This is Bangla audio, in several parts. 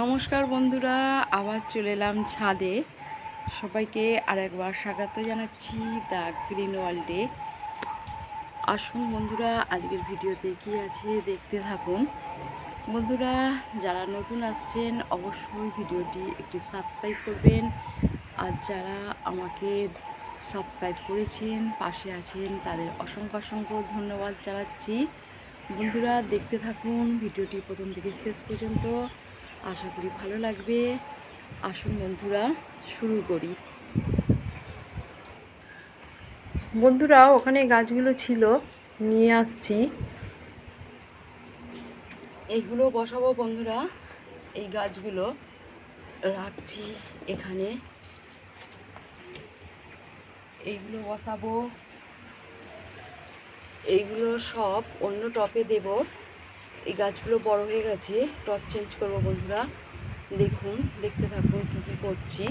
নমস্কার বন্ধুরা, আবার চলে এলাম ছাদে। সবাইকে আরেকবার স্বাগত জানাচ্ছি দ্য গ্রিন ওয়ার্ল্ডে আসুন বন্ধুরা, আজকের ভিডিওতে কী আছে দেখতে থাকুন। বন্ধুরা, যারা নতুন আসছেন, অবশ্যই ভিডিওটি একটি সাবস্ক্রাইব করবেন। আর যারা আমাকে সাবস্ক্রাইব করেছেন, পাশে আছেন, তাদের অসংখ্য অসংখ্য ধন্যবাদ জানাচ্ছি। বন্ধুরা, দেখতে থাকুন, ভিডিওটি প্রথম থেকে শেষ পর্যন্ত। আশা করি ভালো লাগবে। আসুন বন্ধুরা, শুরু করি। বন্ধুরা, ওখানে গাছগুলো ছিল, নিয়ে আসছি। এইগুলো বসাবো বন্ধুরা, এই গাছগুলো। রাখছি এখানে। এইগুলো বসাবো। এইগুলো সব অন্য টপে দেব। এই গাছগুলো বড় হয়ে গেছে। টপ চেঞ্জ করব বন্ধুরা। দেখুন, দেখতে থাকুন কী কী করছি।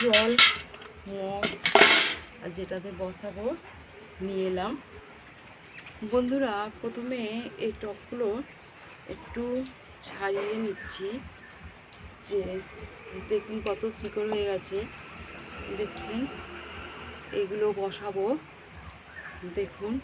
জল, মগ, আর যেটাতে বসাবো, নিয়ে এলাম। বন্ধুরা, প্রথমে এই টপগুলো একটু ছাড়িয়ে নিচ্ছি। যে দেখুন কত শিকড় হয়ে গেছে। দেখছেন? এগুলো বসাবো। দেখুন।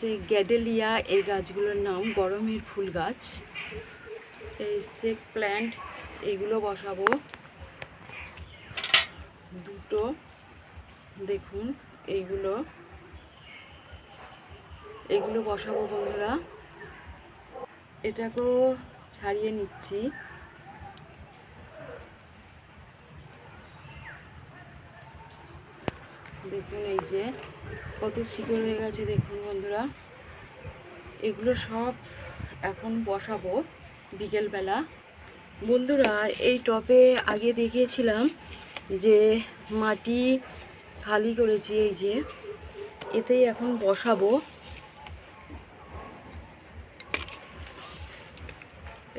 যে গ্যাডেলিয়া এই গাছগুলোর নাম গরমের ফুল গাছ। এই সেক প্ল্যান্ট এগুলো বসাবো। দুটো। দেখুন, এইগুলো। এগুলো বসাবো বন্ধুরা। এটাকেও ছাড়িয়ে নিচ্ছি। দেখুন এই যে, কত শিকড় হয়ে গেছে দেখুন বন্ধুরা। এগুলো সব এখন বসাবো বিকেলবেলা। বন্ধুরা, এই টপে আগে দেখিয়েছিলাম যে মাটি খালি করেছি এই যে, এতেই এখন বসাবো।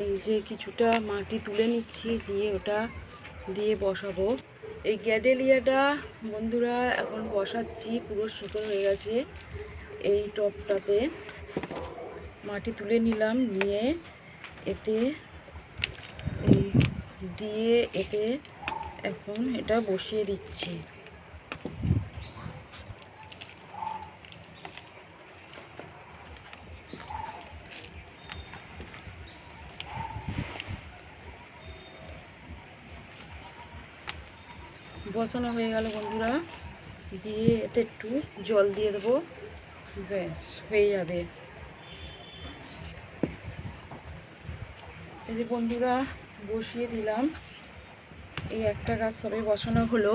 এই যে কিছুটা মাটি তুলে নিচ্ছি, দিয়ে ওটা দিয়ে বসাবো। এই গ্যাডেলিয়াটা বন্ধুরা এখন বসাচ্ছি, পুরো শিকড় হয়ে গেছে এই টপটাতে। মাটি তুলে নিলাম, নিয়ে এতে এই দিয়ে এতে এখন এটা বসিয়ে দিচ্ছি। বসানো হয়ে গেল বন্ধুরা। দিয়ে এতে একটু জল দিয়ে দেবো। ব্যাস, হয়ে যাবে। এই যে বন্ধুরা, বসিয়ে দিলাম। এই একটা গাছ সবে বসানো হলো।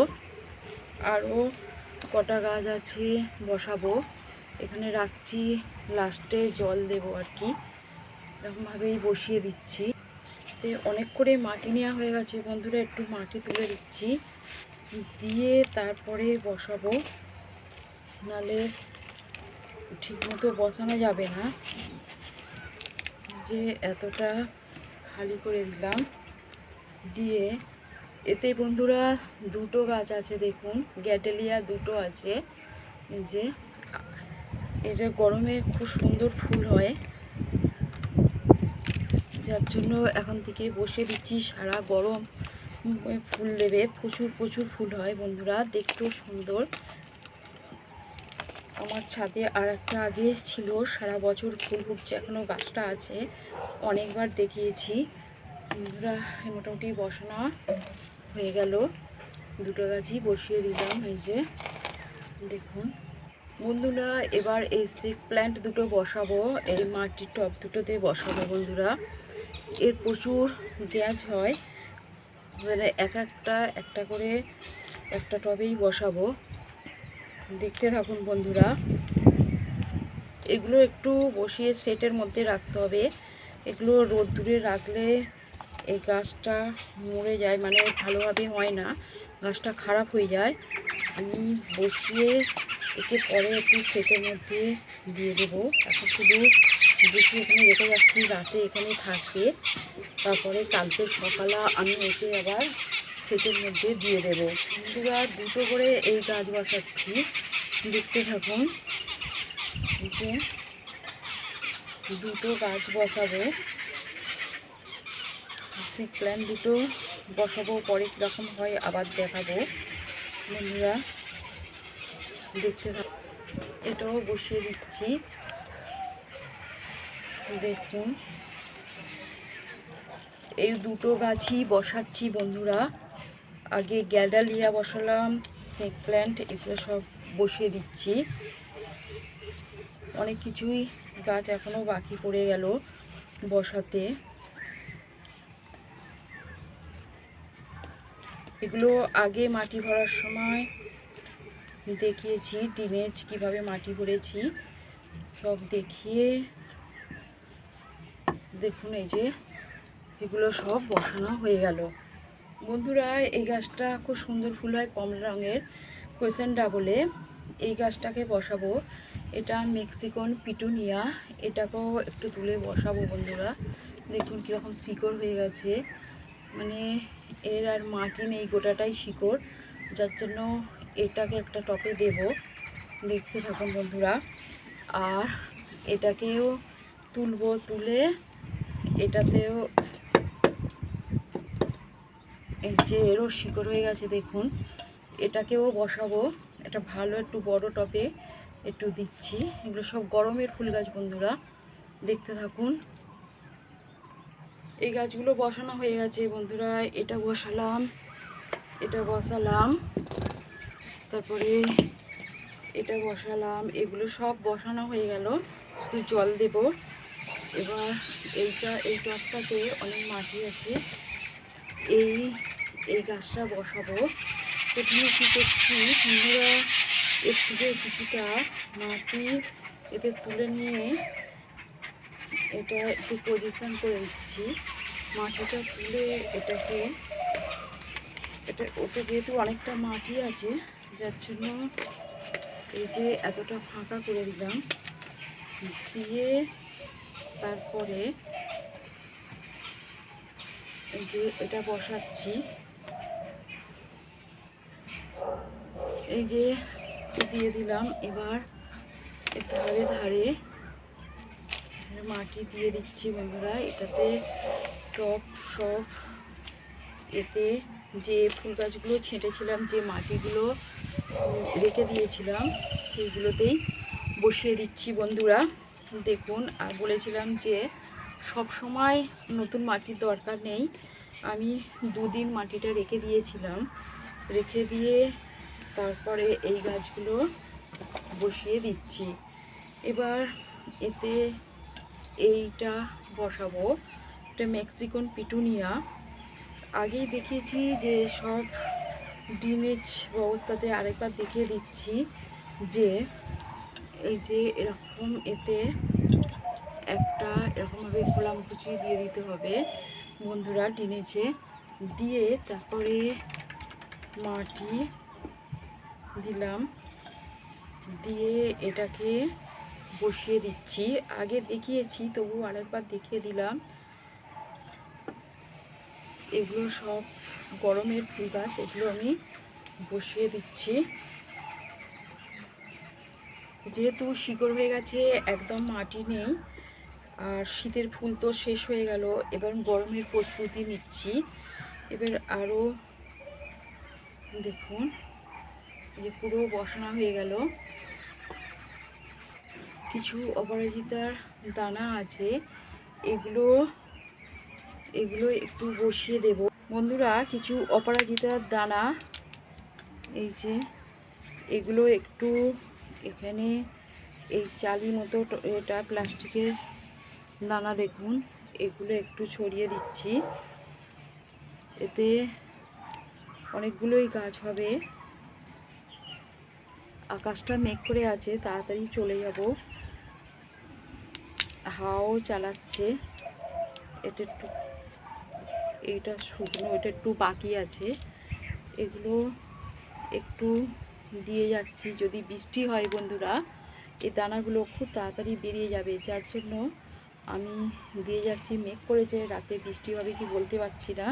আরও কটা গাছ আছে, বসাবো। এখানে রাখছি, লাস্টে জল দেব আর কি। এরকমভাবেই বসিয়ে দিচ্ছি। অনেক করে মাটি নেওয়া হয়ে গেছে বন্ধুরা, একটু মাটি তুলে দিচ্ছি। দিয়ে তারপরে বসাবো। নালে ঠিকমতো বসানো যাবে না। যে এতটা খালি করে দিলাম। দিয়ে এতে বন্ধুরা দুটো গাছ আছে দেখুন, গ্যাটেলিয়া দুটো আছে। যে, এটা গরমে খুব সুন্দর ফুল হয়। যার জন্য এখন থেকে বসে দিচ্ছি সারা গরম। ফুল দেবে। প্রচুর প্রচুর ফুল হয় বন্ধুরা, দেখতেও সুন্দর। আমার ছাদে আর একটা আগে ছিল, সারা বছর ফুল ফুটছে এখনও গাছটা আছে, অনেকবার দেখিয়েছি। বন্ধুরা মোটামুটি বসানো হয়ে গেল। দুটো গাছই বসিয়ে দিলাম, এই যে, দেখুন। বন্ধুরা, এবার এই সেক প্ল্যান্ট দুটো বসাবো, এই মাটির টব দুটোতে বসাবো বন্ধুরা। এর প্রচুর গ্যাস হয়। এবারে এক একটা একটা করে একটা টবেই বসাবো। দেখতে থাকুন বন্ধুরা। এগুলো একটু বসিয়ে সেটের মধ্যে রাখতে হবে। এগুলো রোদ্দুরে রাখলে এই গাছটা মরে যায় মানে ভালোভাবে হয় না। গাছটা খারাপ হয়ে যায়। আমি বসিয়ে একে পরে একটু সেটের মধ্যে দিয়ে দেবো। এখন শুধু বেশি এখানে রেখে যাচ্ছি, রাতে এখানে থাকবে। তারপরে কালকে সকালে আমি এসে আবার সেটের মধ্যে দিয়ে দেবো। বন্ধুরা দুটো করে এই গাছ বসাচ্ছি। দেখতে থাকুন যে দুটো গাছ বসাবো। সিক প্ল্যান দুটো বসাবো, পরে কীরকম হয় আবার দেখাবো। বন্ধুরা, দেখতে এটাও বসিয়ে দিচ্ছি। দেখুন। এই দুটো গাছই বসাচ্ছি বন্ধুরা। আগে গ্যাডালিয়া বসালাম, স্নেক প্ল্যান্ট, এগুলো সব বসিয়ে দিচ্ছি। অনেক কিছুই গাছ এখনও বাকি পড়ে গেল বসাতে। এগুলো আগে মাটি ভরার সময় দেখিয়েছি টিনেজ কীভাবে মাটি ভরেছি, সব দেখিয়ে দেখুন এই যে, এগুলো সব বসানো হয়ে গেল। বন্ধুরা, এই গাছটা খুব সুন্দর ফুল হয় কমলা রঙের। কোয়েশন ডাবলে এই গাছটাকে বসাবো। এটা মেক্সিকন পিটুনিয়া। এটাকেও একটু তুলে বসাবো বন্ধুরা। দেখুন কীরকম শিকড় হয়ে গেছে। মানে এর আর মাটি নেই, গোটাটাই শিকড়। যার জন্য এটাকে একটা টপে দেব। দেখতে থাকুন বন্ধুরা। আর এটাকেও তুলবো, তুলে এটাতেও এই যে এরও শিকড় হয়ে গেছে, দেখুন। এটাকেও বসাবো। এটা ভালো একটু বড় টপে একটু দিচ্ছি। এগুলো সব গরমের ফুল গাছ বন্ধুরা। দেখতে থাকুন। এই গাছগুলো বসানো হয়ে গেছে বন্ধুরা। এটা বসালাম এটা বসালাম, তারপরে এটা বসালাম। এগুলো সব বসানো হয়ে গেল। শুধু জল দেব। এবার এইটা, এই গাছটাতে অনেক মাটি আছে। এই এই গাছটা বসাবো। প্রথমে কী করছি, বন্ধুরা এর থেকে কিছুটা মাটি এতে তুলে নিয়ে এটা একটু পজিশন করে দিচ্ছি। মাটিটা তুলে এটাকে, এটা, ওতে যেহেতু অনেকটা মাটি আছে, যার জন্য এই যে এতটা ফাঁকা করে দিলাম। দিয়ে তারপরে যে এটা বসাচ্ছি। এই যে দিয়ে দিলাম, এবার ধারে ধারে মাটি দিয়ে দিচ্ছি বন্ধুরা। এটাতে টপ সব এতে যে ফুল গাছগুলো ছেঁটেছিলাম, যে মাটিগুলো রেখে দিয়েছিলাম, সেইগুলোতেই বসিয়ে দিচ্ছি বন্ধুরা। দেখুন, আর বলেছিলাম যে সব সময় নতুন মাটির দরকার নেই। আমি দুদিন মাটিটা রেখে দিয়েছিলাম। রেখে দিয়ে তারপরে এই গাছগুলো বসিয়ে দিচ্ছি। এবার এতে এইটা বসাবো। এটা মেক্সিকন পিটুনিয়া। আগেই দেখিয়েছি যে সব ডিনেজ অবস্থাতে আরেকবার দেখিয়ে দিচ্ছি যে এই যে এরকম এতে একটা এরকমভাবে খোলাম কুচি দিয়ে দিতে হবে বন্ধুরা টিনেছে দিয়ে তারপরে মাটি দিলাম। দিয়ে এটাকে বসিয়ে দিচ্ছি। আগে দেখিয়েছি, তবু আরেকবার দেখিয়ে দিলাম। এগুলো সব গরমের ফুল গাছ, এগুলো আমি বসিয়ে দিচ্ছি। যেহেতু শিকড় হয়ে গেছে, একদম মাটি নেই, আর শীতের ফুল তো শেষ হয়ে গেল, এবার গরমের প্রস্তুতি নিচ্ছি। এবার আরও দেখুন যে পুরো বসানো হয়ে গেল। কিছু অপরাজিতার দানা আছে, এগুলো এগুলো একটু বসিয়ে দেব। বন্ধুরা, কিছু অপরাজিতার দানা, এই যে, এগুলো একটু এখানে এই চালি মতো এটা প্লাস্টিকের দানা দেখুন। এগুলো একটু ছড়িয়ে দিচ্ছি। এতে অনেকগুলোই গাছ হবে। আকাশটা মেঘ করে আছে, তাড়াতাড়ি চলে যাব। হাওয়াও চালাচ্ছে। এটা একটু এটা শুকনো, এটা একটু বাকি আছে। এগুলো একটু দিয়ে যাচ্ছি। যদি বৃষ্টি হয় বন্ধুরা, এই দানাগুলো খুব তাড়াতাড়ি বেরিয়ে যাবে। যার জন্য আমি দিয়ে যাচ্ছি। মেঘ করেছে, রাতে বৃষ্টি হবে কি বলতে পারছি না।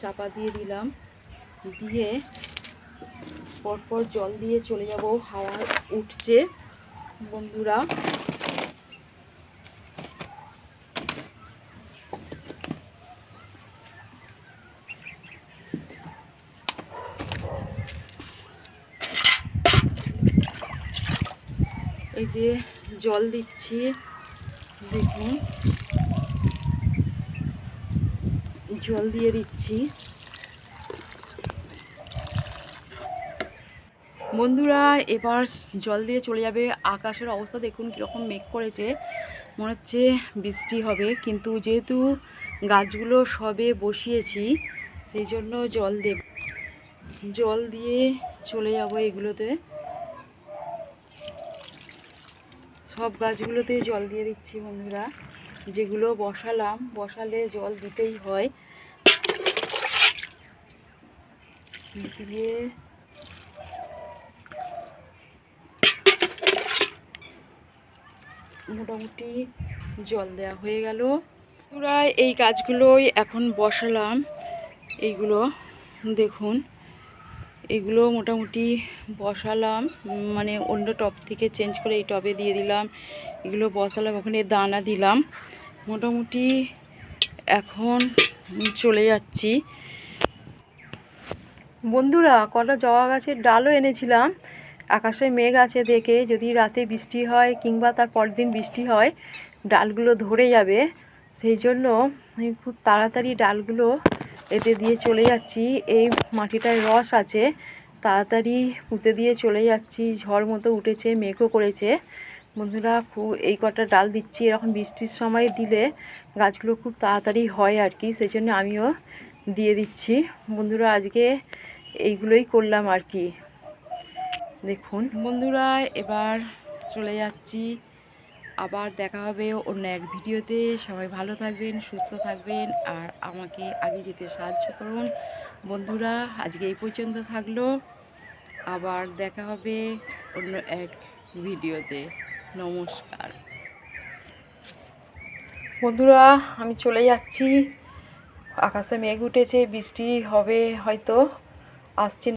চাপা দিয়ে দিলাম। দিয়ে পরপর জল দিয়ে চলে যাব। হাওয়া উঠছে বন্ধুরা। এই যে জল দিচ্ছি, দেখুন। জল দিয়ে দিচ্ছি। বন্ধুরা, এবার জল দিয়ে চলে যাবে। আকাশের অবস্থা দেখুন কীরকম মেঘ করেছে। মনে হচ্ছে বৃষ্টি হবে, কিন্তু যেহেতু গাছগুলো সবে বসিয়েছি, সেই জন্য জল দেব জল দিয়ে চলে যাব এগুলোতে। সব গাছগুলোতে জল দিয়ে দিচ্ছি বন্ধুরা। যেগুলো বসালাম, বসালে জল দিতেই হয়। দিয়ে মোটামুটি জল দেওয়া হয়ে গেল। পুরা এই গাছগুলোই এখন বসালাম। এইগুলো দেখুন। এগুলো মোটামুটি বসালাম মানে অন্য টব থেকে চেঞ্জ করে এই টবে দিয়ে দিলাম। এগুলো বসালাম, ওখানে দানা দিলাম। মোটামুটি এখন চলে যাচ্ছি। বন্ধুরা, কটা জবা গাছের ডালও এনেছিলাম। আকাশে মেঘ আছে দেখে, যদি রাতে বৃষ্টি হয় কিংবা তার পরের দিন বৃষ্টি হয়, ডালগুলো ধরে যাবে। সেই জন্য আমি খুব তাড়াতাড়ি ডালগুলো এতে দিয়ে চলে যাচ্ছি। এই মাটিটায় রস আছে। তাড়াতাড়ি পুঁতে দিয়ে চলে যাচ্ছি। ঝড় মতো উঠেছে, মেঘও করেছে। বন্ধুরা, খুব এই কটা ডাল দিচ্ছি। এরকম বৃষ্টির সময় দিলে গাছগুলো খুব তাড়াতাড়ি হয় আর কি। সেই জন্য আমিও দিয়ে দিচ্ছি। বন্ধুরা, আজকে এইগুলোই করলাম আর কি। দেখুন। বন্ধুরা, এবার চলে যাচ্ছি। আবার দেখা হবে অন্য এক ভিডিওতে। সবাই ভালো থাকবেন, সুস্থ থাকবেন আর আমাকে আগে যেতে সাহায্য করুন। বন্ধুরা, আজকে এই পর্যন্ত থাকল। আবার দেখা হবে অন্য এক ভিডিওতে। নমস্কার। বন্ধুরা, আমি চলে যাচ্ছি। আকাশে মেঘ উঠেছে, বৃষ্টি হবে হয়তো। আসছে